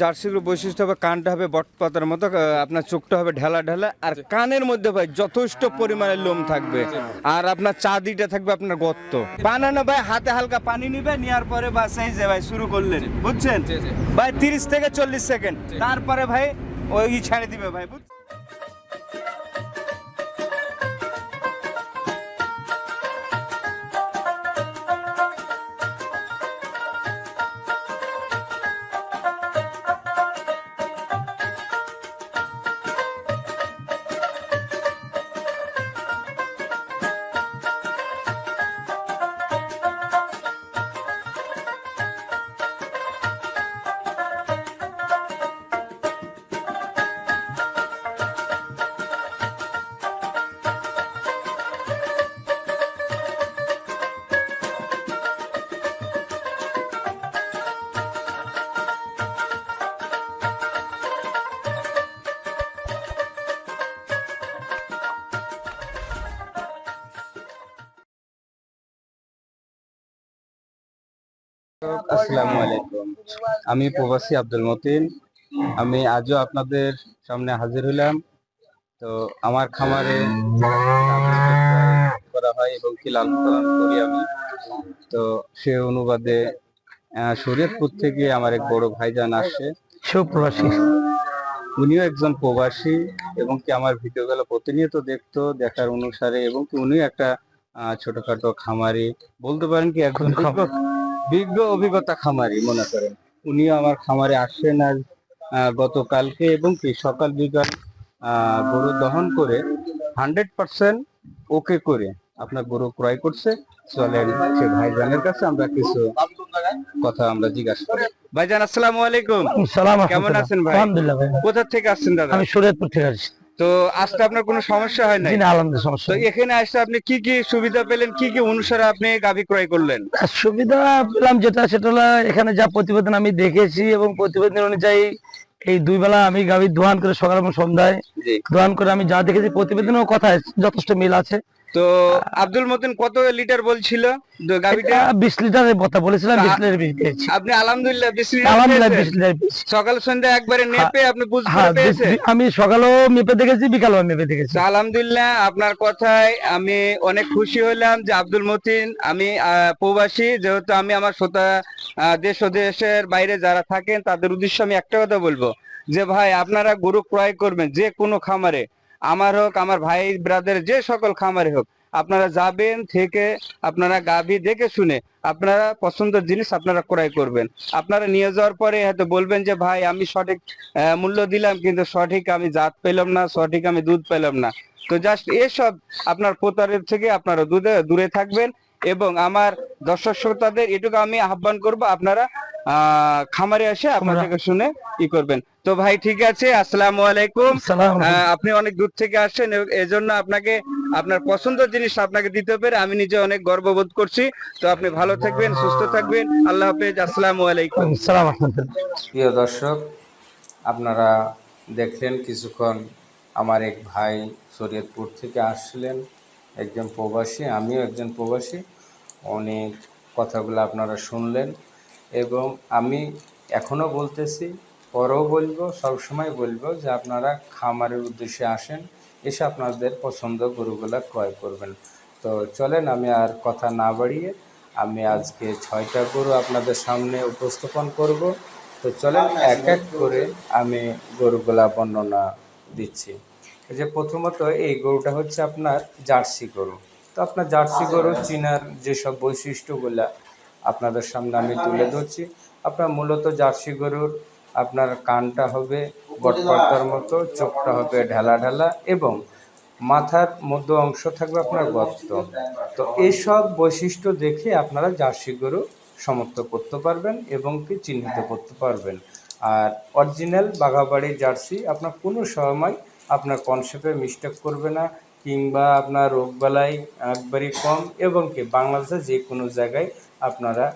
জার্সির বৈশিষ্ট্য হবে কানটা হবে বটপাতার মতো আপনার চোখটা হবে ঢেলা ঢেলা আর কানের মধ্যে ভাই যথেষ্ট পরিমাণে লোম থাকবে। আর আপনার চাঁদিটা থাকবে আপনার গর্ত। বানানো ভাই হাতে হালকা পানি নিবে নেওয়ার পরে বাস এই যে ভাই শুরু করলেন। বুঝছেন? ভাই তিরিশ থেকে চল্লিশ সেকেন্ড। তারপরে ভাই ওই ছাড়ে দিবে ভাই বুঝ আসসালামু আলাইকুম। আমি প্রবাসী আব্দুল মতিন। আমি আজও আপনাদের সামনে হাজির হলাম তো আমার খামারে করা হয় এবং কি লালন পালন করি আমি। তো সে অনুবাদে শরীয়তপুর থেকে আমার এক বড় ভাইজান আসছে। সুপ্রবাসী। উনিও একজন প্রবাসী এবং কি আমার ভিডিও ভিডিওগুলো প্রতিনিয়ত দেখতো দেখার অনুসারে এবং কি উনিও একটা আহ, ছোটখাটো খামারি। বলতে পারেন কি একজন বিজ্ঞ অভিজ্ঞতা খামারি মনে করেন। উনিও আমার খামারে আসছেন আজ আহ, গতকালকে এবং কি সকাল বিকাল গরু দহন করে হান্ড্রেড পার্সেন্ট ওকে করে আপনার গরু ক্রয় করছে। চলেন সে ভাইজানের কাছে আমরা কিছু কথা আমরা জিজ্ঞাসা করি। ভাইজান আসসালামু আলাইকুম। কেমন আছেন ভাই? কোথা থেকে আসছেন দাদা? আমি শরীয়তপুর থেকে আসছি। তো আসতে আপনার কোনো সমস্যা হয় নাই? আলহামদুলিল্লাহ সমস্যা তো এখানে আসতে আপনি কি কি সুবিধা পেলেন? কি কি অনুসারে আপনি গাভী ক্রয় করলেন? সুবিধা পেলাম যেটা সেটা হলো এখানে যা প্রতিবেদন আমি দেখেছি এবং প্রতিবেদন অনুযায়ী এই দুই বেলা আমি গাভী দোয়ান করে সকাল এবং সন্ধ্যায় দোয়ান করে আমি যা দেখেছি প্রতিবেদনের কথায় যথেষ্ট মিল আছে। তো আব্দুল মতিন কত লিটার বলছিল? তো গাভীটা? বিশ লিটারের কথা বলেছিলাম বিশ লিটার পেয়েছি আপনি আলহামদুলিল্লাহ বিশ লিটার বিশ লিটার সকাল সন্ধ্যা একবারে নেপে আপনি বুঝতে আমি সকালেও মেপে দেখেছি বিকালেও মেপে দেখেছি। আলহামদুলিল্লাহ আপনার কথায় আমি অনেক খুশি হলাম যে আব্দুল মতিন আমি প্রবাসী যেহেতু আমি আমার শ্রোতা দেশ ও দেশের বাইরে যারা থাকেন তাদের উদ্দেশ্যে আমি একটা কথা বলব। যে ভাই আপনারা গরু ক্রয় করবেন যে কোনো খামারে। আমার হোক, আমার ভাই ব্রাদার যে সকল খামারে হোক, আপনারা যাবেন থেকে আপনারা গাভী দেখে শুনে আপনারা পছন্দের জিনিস আপনারা ক্রয় করবেন। আপনারা নিয়ে যাওয়ার পরে হয়তো বলবেন যে, ভাই, আমি সঠিক মূল্য দিলাম কিন্তু সঠিক আমি জাত পেলাম না, সঠিক আমি দুধ পেলাম না। তো জাস্ট এসব আপনার প্রতারের থেকে আপনারা দুধে, দূরে থাকবেন এবং আমার দর্শক শ্রোতাদের এটুকু আমি আহ্বান করব আপনারা আহ খামারে এসে আপনার থেকে শুনে ই করবেন। তো ভাই ঠিক আছে আসসালাম আলাইকুম। আপনি অনেক দূর থেকে আসছেন এবং এজন্য আপনাকে আপনার পছন্দের জিনিস আপনাকে দিতে পেরে আমি নিজে অনেক গর্ববোধ করছি। তো আপনি ভালো থাকবেন সুস্থ থাকবেন। আল্লাহ হাফেজ আসসালাম আলাইকুম। সালাম প্রিয় দর্শক আপনারা দেখলেন কিছুক্ষণ আমার এক ভাই শরীয়তপুর থেকে আসছিলেন একজন প্রবাসী আমিও একজন প্রবাসী। অনেক কথাগুলো আপনারা শুনলেন এবং আমি এখনও বলতেছি, পরেও বলব, সবসময় বলব যে আপনারা খামারের উদ্দেশ্যে আসেন, এসে আপনাদের পছন্দ গরুগুলা ক্রয় করবেন। তো চলেন আমি আর কথা না বাড়িয়ে আমি আজকে ছয়টা গরু আপনাদের সামনে উপস্থাপন করব। তো চলেন এক এক করে আমি গরুগুলা বর্ণনা দিচ্ছি। যে প্রথমত এই গরুটা হচ্ছে আপনার জার্সি গরু। তো আপনার জার্সি গরু, চিনার যেসব বৈশিষ্ট্যগুলা আপনাদের সামনে আমি তুলে ধরছি। আপনার মূলত জার্সি গরুর আপনার কানটা হবে বটপাতার মতো, চোখটা হবে ঢালা ঢালা এবং মাথার মধ্য অংশ থাকবে আপনার গর্ত। তো এইসব বৈশিষ্ট্য দেখে আপনারা জার্সি গরু শনাক্ত করতে পারবেন এবং কি চিহ্নিত করতে পারবেন। আর অরিজিনাল বাঘাবাড়ি জার্সি আপনার কোনো সময় আপনার কনসেপ্টে মিস্টেক করবে না। কিংবা আপনার রোগবালাই একবারই কম এবং কি বাংলাদেশে যে কোনো জায়গায় আপনারা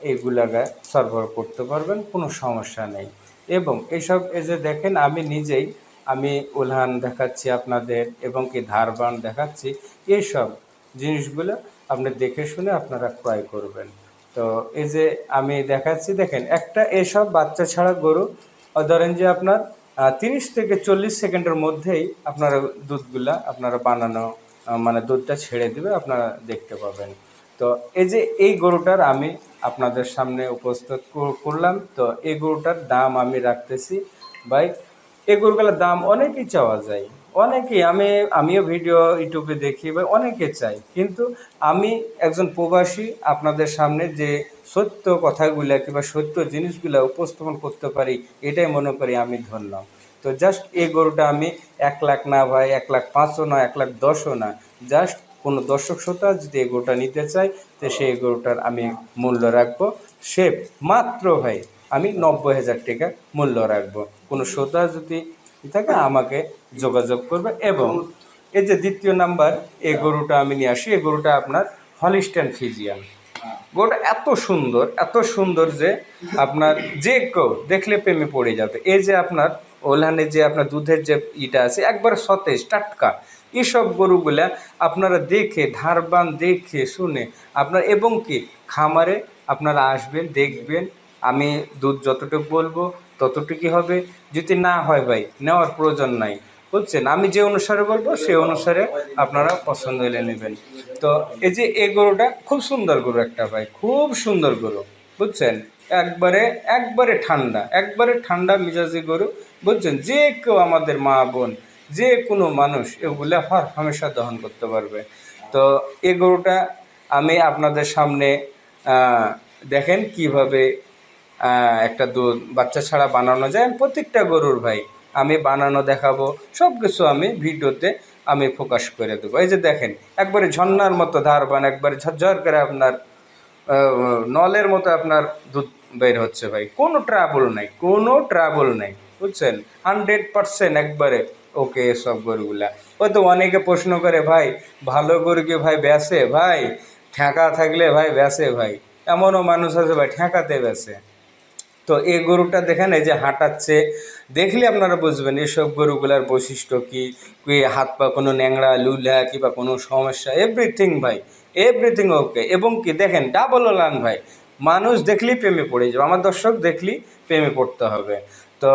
এইগুলাকে সরবরাহ করতে পারবেন, কোনো সমস্যা নেই। এবং এইসব এই যে দেখেন, আমি নিজেই আমি উলহান দেখাচ্ছি আপনাদের এবং কি ধারবান দেখাচ্ছি এইসব জিনিসগুলো আপনি দেখে শুনে আপনারা ক্রয় করবেন। তো এই যে আমি দেখাচ্ছি, দেখেন একটা এসব বাচ্চা ছাড়া গরু, ধরেন যে আপনার তিরিশ থেকে চল্লিশ সেকেন্ডের মধ্যেই আপনারা দুধগুলা, আপনারা বানানো মানে দুধটা ছেড়ে দেবে, আপনারা দেখতে পাবেন। তো এই যে এই গরুটার আমি আপনাদের সামনে উপস্থিত কর- করলাম, তো এই গরুটার দাম আমি রাখতেছি। বাইক এই গরুগুলোর দাম অনেকই চাওয়া যায়। অনেকেই, আমি, আমিও ভিডিও ইউটিউবে দেখি বা অনেকে চাই। কিন্তু আমি একজন প্রবাসী, আপনাদের সামনে যে সত্য কথাগুলা কিংবা সত্য জিনিসগুলা উপস্থাপন করতে পারি, এটাই মনে করি আমি ধন্য। তো জাস্ট এই গরুটা আমি এক লাখ না ভাই, এক লাখ পাঁচও না, এক লাখ দশও না জাস্ট কোনো দর্শক শ্রোতা যদি এই গরুটা নিতে চায়, তো সেই গরুটার আমি মূল্য রাখব। সে মাত্র ভাই, আমি নব্বই হাজার টাকা মূল্য রাখব। কোনো শ্রোতা যদি থাকে, আমাকে যোগাযোগ করবে এবং এই যে দ্বিতীয় নাম্বার, এই গরুটা আমি নিয়ে আসি, এই গরুটা আপনার হলিস্টান ফিজিয়ান। গরুটা এত সুন্দর এত সুন্দর যে আপনার যে কেউ দেখলে প্রেমে পড়ে যাবে। এই যে আপনার ওলানে যে আপনার দুধের যে ইটা আছে, একবার সতেজ, টাটকা, এসব গরুগুলা আপনারা দেখে, ধারবান দেখে শুনে আপনার এবং কি, খামারে আপনারা আসবেন, দেখবেন আমি দুধ যতটুকু বলব, ততটুকুই হবে। যদি না হয় ভাই, নেওয়ার প্রয়োজন নাই। বুঝছেন? আমি যে অনুসারে বলব সেই অনুসারে আপনারা পছন্দ হলে নেবেন। তো এই যে এই গরুটা, খুব সুন্দর গরু একটা ভাই, খুব সুন্দর গরু, বুঝছেন? একবারে একবারে ঠান্ডা একবারে ঠান্ডা মিজাজি গরু, বুঝছেন? যে কেউ আমাদের মা, বোন, যে কোনো মানুষ এগুলা হর হামেশা দহন করতে পারবে। তো এই গরুটা আমি আপনাদের সামনে দেখেন কীভাবে একটা দুধ বাচ্চা ছাড়া বানানো যায়। প্রত্যেকটা গরুর ভাই, আমি বানানো দেখাবো সব কিছু আমি ভিডিওতে আমি ফোকাস করে দেবো। এই যে দেখেন, একবারে ঝর্ণার মতো ধারবান একবারে ঝরঝর করে আপনার নলের মতো আপনার দুধ বের হচ্ছে ভাই। কোনো ট্রাবল নাই, কোনো ট্রাবল নাই, বুঝছেন? হান্ড্রেড পার্সেন্ট একবারে ওকে সব গরুগুলা। ওই তো অনেকে প্রশ্ন করে, ভাই, ভালো গরুকে ভাই বেসে ভাই, ঠেকা থাকলে ভাই ব্যাসে ভাই। এমনও মানুষ আছে ভাই, ঠেকাতে বেসে তো এই গরুটা দেখেন, এই যে হাঁটাচ্ছে, দেখলে আপনারা বুঝবেন এসব গরুগুলার বৈশিষ্ট্য কি? কি হাত পা কোনো ন্যাংড়া, লুলা কিংবা কোনো সমস্যা? এভরিথিং ভাই এভরিথিং ওকে এবং কি দেখেন ডাবল ওলান ভাই, মানুষ দেখলেই প্রেমে পড়ে যাবে, আমার দর্শক দেখলেই প্রেমে পড়তে হবে। তো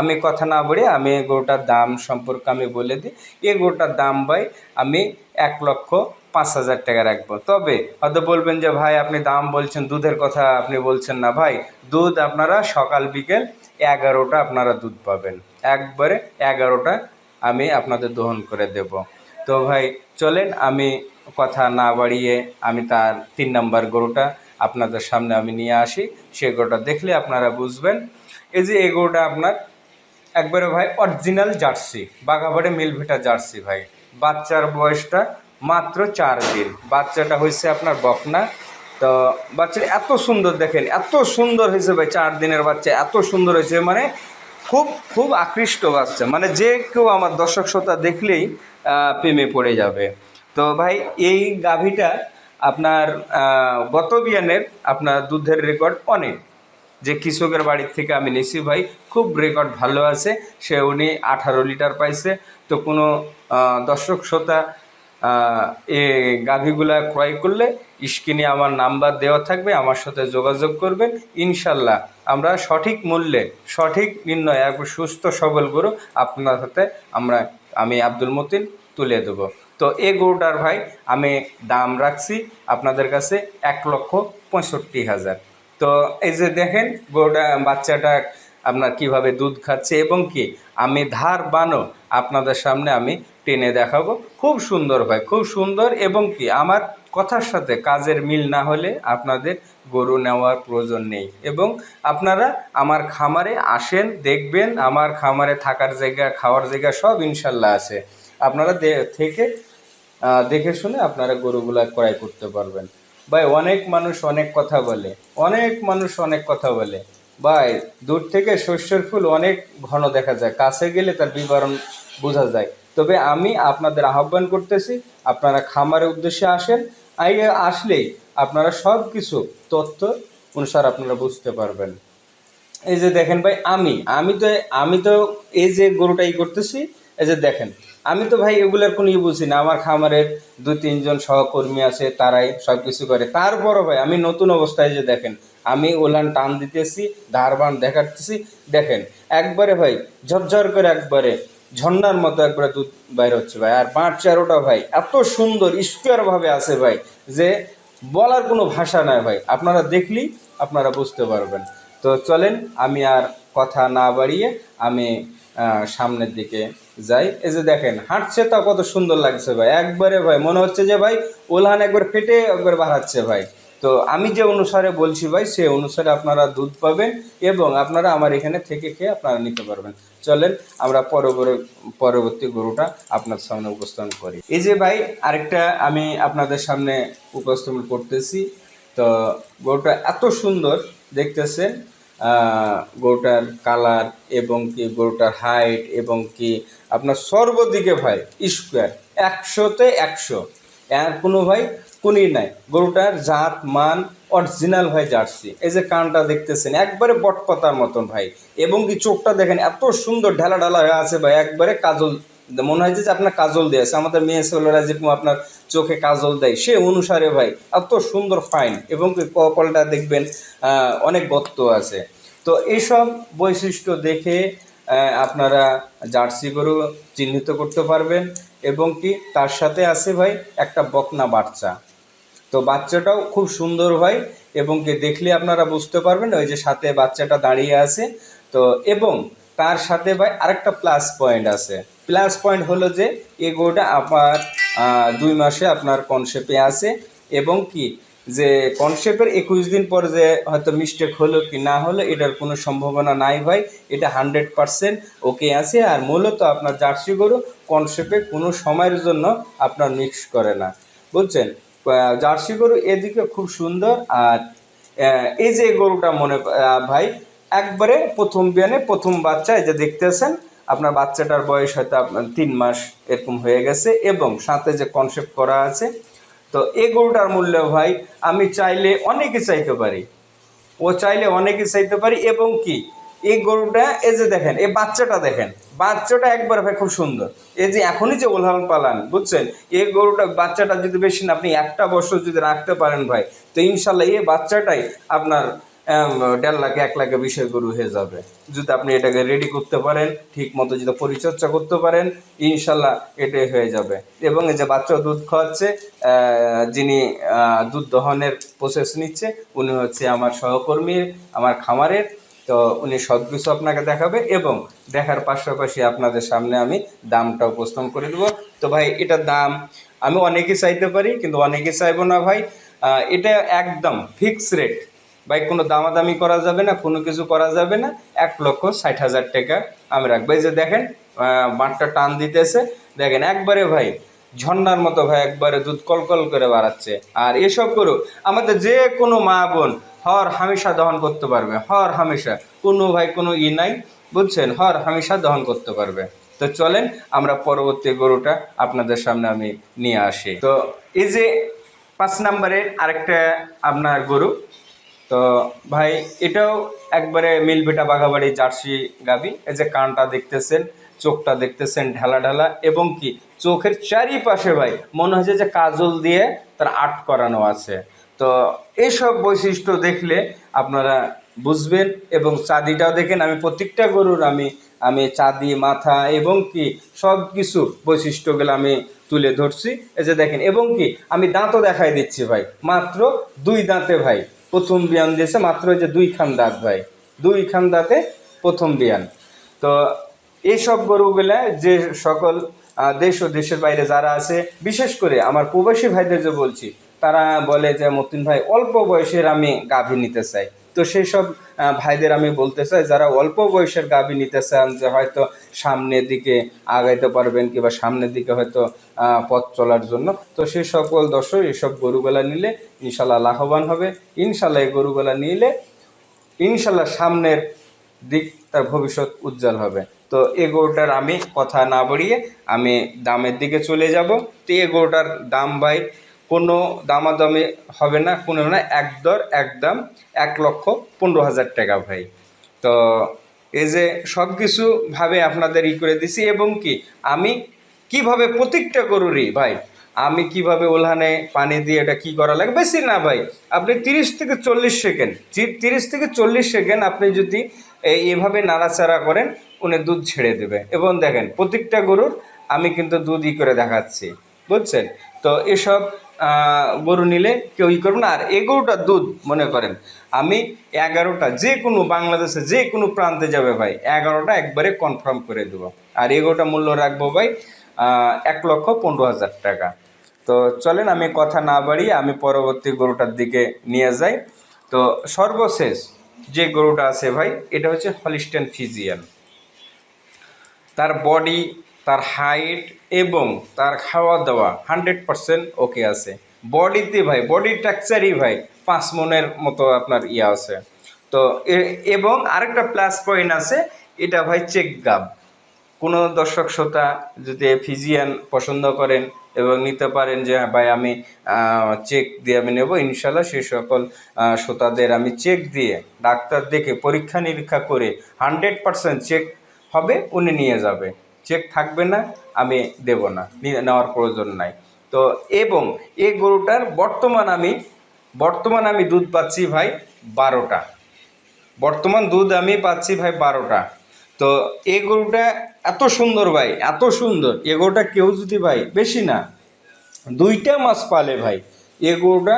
আমি কথা না বলে আমি এই গরুটার দাম সম্পর্কে আমি বলে দিই। এই গরুটার দাম ভাই, আমি এক লক্ষ পাঁচ হাজার টাকা রাখব। তবে হয়তো বলবেন যে, ভাই, আপনি দাম বলছেন, দুধের কথা আপনি বলছেন না। ভাই, দুধ আপনারা সকাল, বিকেল এগারোটা আপনারা দুধ পাবেন। একবারে এগারোটা আমি আপনাদের দহন করে দেব। তো ভাই, চলেন আমি কথা না বাড়িয়ে আমি তার তিন নম্বর গরুটা আপনাদের সামনে আমি নিয়ে আসি। সে গরুটা দেখলে আপনারা বুঝবেন। এই যে, এই গরুটা আপনার একবারে ভাই অরিজিনাল জার্সি, বাঘাবাড়ি মিলভিটা জার্সি ভাই। বাচ্চার বয়সটা মাত্র চার দিন। বাচ্চাটা হয়েছে আপনার বকনা। তো বাচ্চাটা এত সুন্দর দেখেন, এত সুন্দর হয়েছে ভাই, চার দিনের বাচ্চা, এত সুন্দর হয়েছে মানে খুব খুব আকৃষ্ট বাচ্চা। মানে যে কেউ আমার দর্শক শ্রোতা দেখলেই প্রেমে পড়ে যাবে। তো ভাই, এই গাভীটা আপনার গত বিয়ানের আপনার দুধের রেকর্ড অনেক। যে কৃষকের বাড়ির থেকে আমি নিছি ভাই, খুব রেকর্ড ভালো আছে। সে উনি আঠারো লিটার পাইছে। তো কোনো দর্শক শ্রোতা এ গাভীগুলা ক্রয় করলে স্ক্রিনে আমার নাম্বার দেওয়া থাকবে, আমার সাথে যোগাযোগ করবেন। ইনশাল্লাহ আমরা সঠিক মূল্যে, সঠিক নির্ণয় একবার সুস্থ সবল গরু আপনার হাতে আমরা, আমি আব্দুল মতিন তুলে দেবো। তো এই গরুটার ভাই আমি দাম রাখছি আপনাদের কাছে এক লক্ষ পঁয়ষট্টি হাজার। তো এই যে দেখেন গরুটা, বাচ্চাটা আপনার কীভাবে দুধ খাচ্ছে এবং কি? আমি ধার বানো আপনাদের সামনে আমি টেনে দেখাবো। খুব সুন্দর ভাই খুব সুন্দর এবং কি? আমার কথার সাথে কাজের মিল না হলে আপনাদের গরু নেওয়ার প্রয়োজন নেই এবং আপনারা আমার খামারে আসেন, দেখবেন আমার খামারে থাকার জায়গা, খাওয়ার জায়গা সব ইনশাল্লাহ আছে। আপনারা থেকে দেখে শুনে আপনারা গরুগুলা ক্রয় করতে পারবেন। ভাই, অনেক মানুষ অনেক কথা বলে, অনেক মানুষ অনেক কথা বলে। ভাই, দূর থেকে শস্যের ফুল অনেক ঘন দেখা যায়। কাছে গেলে তার বিবরণ বোঝা যায়। তবে আমি আপনাদের আহ্বান করতেছি, আপনারা খামারের উদ্দেশ্যে আসেন। আসলেই আপনারা সব কিছু তথ্য অনুসার আপনারা বুঝতে পারবেন। এই যে দেখেন ভাই, আমি আমি তো আমি তো এই যে গরুটাই করতেছি, এই যে দেখেন আমি তো ভাই এগুলোর কোনো ই বুঝি না। আমার খামারের দু তিনজন সহকর্মী আছে, তারাই সব কিছু করে। তারপরও ভাই, আমি নতুন অবস্থায় যে দেখেন, আমি ওলান টান দিতেছি ধারবান দেখাচ্ছি দেখেন, একবারে ভাই, ঝরঝর করে একবারে, ঝর্ণার মতো একবারে দুধ বাইর হচ্ছে ভাই। আর পাঁচ চারোটা ভাই, এত সুন্দর স্কোয়ার ভাবে আছে ভাই, যে বলার কোনো ভাষা নাই ভাই। আপনারা দেখলেই আপনারা বুঝতে পারবেন। তো চলেন, আমি আর কথা না বাড়িয়ে আমি সামনের দিকে যাই, এই যে দেখেন, হাঁটছে তা কত সুন্দর লাগছে ভাই। একবারে ভাই, মনে হচ্ছে যে ভাই ওলহান একবার ফেটে একবার বাড়াচ্ছে ভাই। তো আমি যে অনুসারে বলছি ভাই, সে অনুসারে আপনারা দুধ পাবেন এবং আপনারা আমার এখানে থেকে খেয়ে আপনারা নিতে পারবেন। চলেন, আমরা পরবর্তী পরবর্তী গরুটা আপনার সামনে উপস্থাপন করি। এই যে ভাই, আরেকটা আমি আপনাদের সামনে উপস্থাপন করতেছি। তো গরুটা এত সুন্দর, দেখতেছেন। গরুটার কালার এবং কি গরুটার হাইট এবং কি আপনার সর্বদিকে ভাই স্কোয়ার একশোতে একশো। এর কোনো ভাই কোনই নাই। গরুটার জাত, মান অরিজিনাল ভাই জার্সি এই যে কানটা দেখতেছেন, একবারে বটপাতার মতন ভাই। এবং কি চোখটা দেখেন, এত সুন্দর ঢালা ঢালা হয়ে আছে ভাই, একবারে কাজল মনে হয় যে আপনার কাজল দিয়েছে আমাদের মেয়ে ছেলেরা যেরকম আপনার চোখে কাজল দেয়। সে অনুসারে ভাই, এত সুন্দর ফাইন এবং কপালটা দেখবেন অনেক গত্ত আছে। তো এইসব বৈশিষ্ট্য দেখে আপনারা জার্সি গরু চিহ্নিত করতে পারবেন। এবং কি তার সাথে আছে ভাই একটা বকনা বাচ্চা। তো বাচ্চাটাও খুব সুন্দর হয় এবং কি দেখলে আপনারা বুঝতে পারবেন, ওই যে সাথে বাচ্চাটা দাঁড়িয়ে আছে। তো এবং তার সাথে ভাই আরেকটা প্লাস পয়েন্ট আছে। প্লাস পয়েন্ট হলো যে এই গরুটা আপনার দুই মাসে আপনার কনসেপ্টে আছে। এবং কি, যে কনসেপ্টের একুশ দিন পর যে হয়তো মিস্টেক হলো কি না হলো, এটার কোনো সম্ভাবনা নাই ভাই। এটা হান্ড্রেড পারসেন্ট ওকে আছে। আর মূলত আপনার জার্সি গরু কনসেপ্টে কোনো সময়ের জন্য আপনার মিক্স করে না। বুঝছেন? জার্সি গরু এদিকে খুব সুন্দর। আর এই যে গরুটা মনে ভাই, একবারে প্রথম বিয়ানে প্রথম বাচ্চা, এই যে দেখতেছেন আপনার বাচ্চাটার বয়স হয়তো আপনার তিন মাস এরকম হয়ে গেছে এবং সাথে যে কনসেপ্ট করা আছে, তো এই গরুটার মূল্য ভাই, আমি চাইলে অনেকে চাইতে পারি। ও চাইলে অনেকে চাইতে পারি এবং কি, এই গরুটা, এই যে দেখেন, এই বাচ্চাটা দেখেন, বাচ্চাটা একবার ভাই খুব সুন্দর। এই যে এখনই যে ওলহান পালান, বুঝছেন? এই গরুটা, বাচ্চাটা যদি বেশি না, আপনি একটা বছর যদি রাখতে পারেন ভাই, তো ইনশাল্লাহ এই বাচ্চাটাই আপনার দেড় লাখ এক লাখে বিষয় গরু হয়ে যাবে। যদি আপনি এটাকে রেডি করতে পারেন, ঠিক মতো যদি পরিচর্যা করতে পারেন, ইনশাল্লাহ এটাই হয়ে যাবে। এবং এই যে বাচ্চা দুধ খাওয়াচ্ছে যিনি দুধ দহনের প্রসেস নিচ্ছে, উনি হচ্ছে আমার সহকর্মীর আমার খামারের। তো উনি সব কিছু আপনাকে দেখাবে এবং দেখার পাশাপাশি আপনাদের সামনে আমি দামটা উপস্থাপন করে দেবো। তো ভাই, এটার দাম আমি অনেকে চাইতে পারি, কিন্তু অনেকে চাইব না ভাই। এটা একদম ফিক্স রেট ভাই, কোনো দামাদামি করা যাবে না, কোনো কিছু করা যাবে না। এক লক্ষ ষাট হাজার টাকা আমি রাখব। এই যে দেখেন বাঁটটা টান দিতেছে। দেখেন, একবারে ভাই, ঝর্ণার মতো ভাই, একবারে দুধ কলকল করে বাড়াচ্ছে। আর এসব গরু আমাদের যে কোনো মা বোন হর হামেশা দহন করতে পারবে, হর হামেশা। কোনো ভাই, কোনো ই নাই, বুঝছেন? হর হামেশা দহন করতে পারবে। তো চলেন, আমরা পরবর্তী গরুটা আপনাদের সামনে আমি নিয়ে আসি। তো এই যে পাঁচ নাম্বারের আরেকটা আপনার গরু তো ভাই, এটাও একবারে মিলবেটা বাঘাবাড়ি জার্সি গাবি। এই যে কানটা দেখতেছেন, চোখটা দেখতেছেন ঢালা ঢালা, এবং কি চোখের চারিপাশে ভাই, মনে হচ্ছে যে কাজল দিয়ে তার আর্ট করানো আছে। তো এইসব বৈশিষ্ট্য দেখলে আপনারা বুঝবেন এবং চাঁদিটাও দেখেন। আমি প্রত্যেকটা গরুর আমি আমি চাঁদি, মাথা এবং কি সব কিছু বৈশিষ্ট্যগুলো আমি তুলে ধরছি। এই যে দেখেন, এবং কি আমি দাঁতও দেখাই দিচ্ছি ভাই, মাত্র দুই দাঁতে ভাই। প্রথম বিয়ান দিয়েছে, মাত্র যে দুই খান দাঁত ভাই। দুই খান দাঁতে প্রথম বিয়ান। তো এইসব গরুগুলা যে সকল দেশ ও দেশের বাইরে যারা আছে, বিশেষ করে আমার প্রবাসী ভাইদের যে বলছি তারা বলে যে, মতিন ভাই, অল্প বয়সের আমি গাভী নিতে চাই। তো সেই সব ভাইদের আমি বলতে চাই, যারা অল্প বয়সের গাভী নিতে চান, যে হয়তো সামনের দিকে আগাইতে পারবেন কিংবা সামনের দিকে হয়তো পথ চলার জন্য। তো সেই সকল দর্শক এইসব গরুগুলা নিলে ইনশাল্লাহ লাভবান হবে। ইনশাল্লাহ এই গরুগুলা নিলে ইনশাল্লাহ সামনের দিক তার ভবিষ্যৎ উজ্জ্বল হবে। তো এই গরুটার আমি কথা না বাড়িয়ে আমি দামের দিকে চলে যাব। তো এই গরুটার দাম ভাই কোনো দামাদামি হবে না, কোনো না, এক দর একদম এক লক্ষ পনেরো হাজার টাকা ভাই। তো এই যে সব কিছু ভাবে আপনাদের ই করে দিছি এবং কি, আমি কীভাবে প্রত্যেকটা গরুরই ভাই, আমি কীভাবে ওলহানে পানি দিয়ে এটা কি করা লাগে? বেশি না ভাই, আপনি তিরিশ থেকে চল্লিশ সেকেন্ড তিরিশ থেকে চল্লিশ সেকেন্ড আপনি যদি এভাবে নাড়াচাড়া করেন, উনি দুধ ছেড়ে দেবে। এবং দেখেন প্রত্যেকটা গরুর আমি কিন্তু দুধ ই করে দেখাচ্ছি, বুঝছেন? তো এসব গরু নিলে কেউ ই করবে না। আর এই গরুটার দুধ, মনে করেন, আমি এগারোটা, যে কোনো বাংলাদেশে যে কোনো প্রান্তে যাবে ভাই, এগারোটা একবারে কনফার্ম করে দেবো। আর এই গরুটা মূল্য রাখব ভাই এক লক্ষ পনেরো হাজার টাকা। তো চলেন, আমি কথা না বাড়িয়ে আমি পরবর্তী গরুটার দিকে নিয়ে যাই। তো সর্বশেষ যে গরুটা আছে ভাই, এটা হচ্ছে হলিস্টেন ফিজিয়ান তার বডি তার হাইট এবং তার খাওয়া দাওয়া হান্ড্রেড পারসেন্ট ওকে আছে। বডিতে ভাই, বডি স্ট্রাকচারই ভাই, পাঁচ মনের মতো আপনার ইয়ে আছে। তো এবং আরেকটা প্লাস পয়েন্ট আছে, এটা ভাই চেক গাব। কোনো দর্শক শ্রোতা যদি ফিজিয়ান পছন্দ করেন এবং নিতে পারেন যে হ্যাঁ ভাই, আমি চেক দিয়ে আমি নেব, ইনশাল্লাহ সেই সকল শ্রোতাদের আমি চেক দিয়ে, ডাক্তার দেখে পরীক্ষা নিরীক্ষা করে হান্ড্রেড পারসেন্ট চেক হবে, উনি নিয়ে যাবে। চেক থাকবে না আমি দেব না নেওয়ার প্রয়োজন নাই। তো এবং এই গরুটার বর্তমান আমি বর্তমান আমি দুধ পাচ্ছি ভাই বারোটা। বর্তমান দুধ আমি পাচ্ছি ভাই বারোটা। তো এই গরুটা এত সুন্দর ভাই, এত সুন্দর। এ গরুটা কেউ যদি ভাই, বেশি না, দুইটা মাস পালে ভাই, এ গরুটা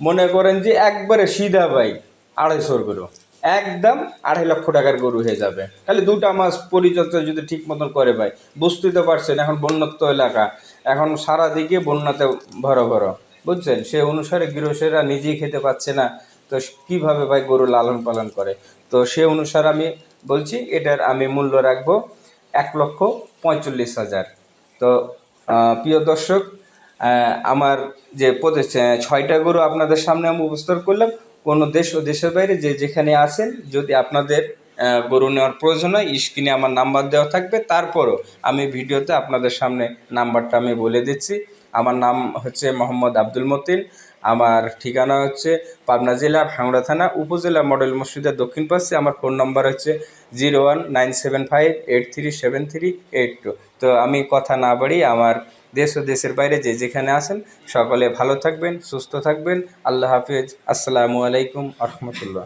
মনে করেন যে একবারে সিধা ভাই, আড়াইশোর গরু। একদম আড়াই লক্ষ টাকার গরু হয়ে যাবে। তাহলে দুটা মাস পরিচর্যা যদি ঠিক মতন করে ভাই, বুঝতেই তো পারছেন, এখন বন্যত্ব এলাকা। এখন সারা দিকে বন্যাতে ভরো ভরো, বুঝছেন? সে অনুসারে গৃহসেরা নিজেই খেতে পাচ্ছে না। তো কীভাবে ভাই গরু লালন পালন করে? তো সে অনুসারে আমি বলছি, এটার আমি মূল্য রাখব এক লক্ষ পঁয়তাল্লিশ হাজার। তো প্রিয় দর্শক আমার যে ছয়টা গরু আপনাদের সামনে আমি উপস্থাপন করলাম কোনো দেশ ও দেশের বাইরে যে যেখানে আছেন, যদি আপনাদের গরু নেওয়ার প্রয়োজন হয়, স্ক্রিনে আমার নাম্বার দেওয়া থাকবে। তারপরও আমি ভিডিওতে আপনাদের সামনে নাম্বারটা আমি বলে দিচ্ছি। আমার নাম হচ্ছে মোহাম্মদ আব্দুল মতিন। আমার ঠিকানা হচ্ছে পাবনা জেলা ভাঙড়া থানা, উপজেলা মডেল মসজিদের দক্ষিণ পাশে। আমার ফোন নাম্বার হচ্ছে zero one nine seven five eight three seven three eight two. তো আমি কথা না বাড়ি আমার দেশ ও দেশের বাইরে যে যেখানে আছেন, সকলে ভালো থাকবেন, সুস্থ থাকবেন। আল্লাহ হাফিজ। আসসালামু আলাইকুম রহমতুল্লাহ